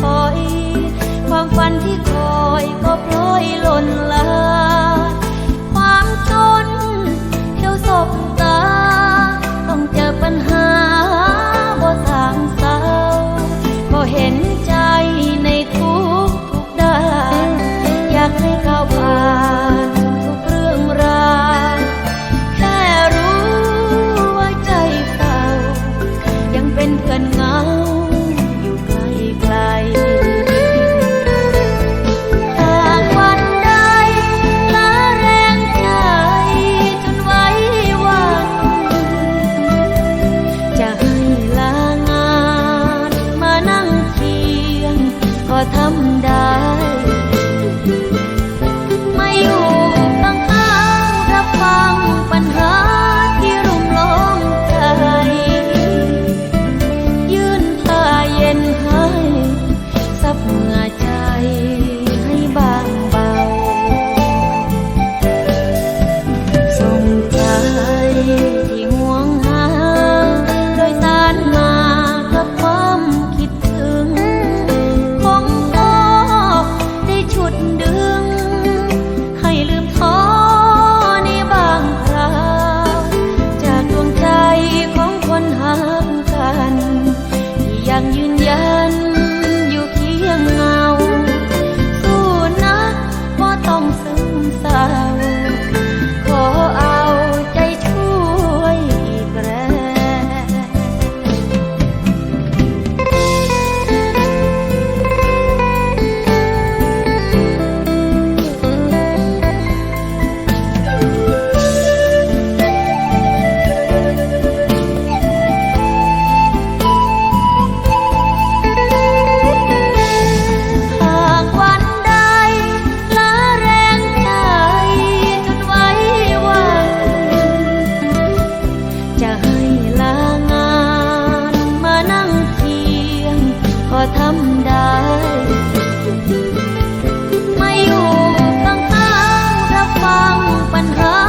ถอย ความฝันที่คอยก็พลอยล่นลา thăm ทำได้ไม่อยู่ข้างๆรับฟังปัญหา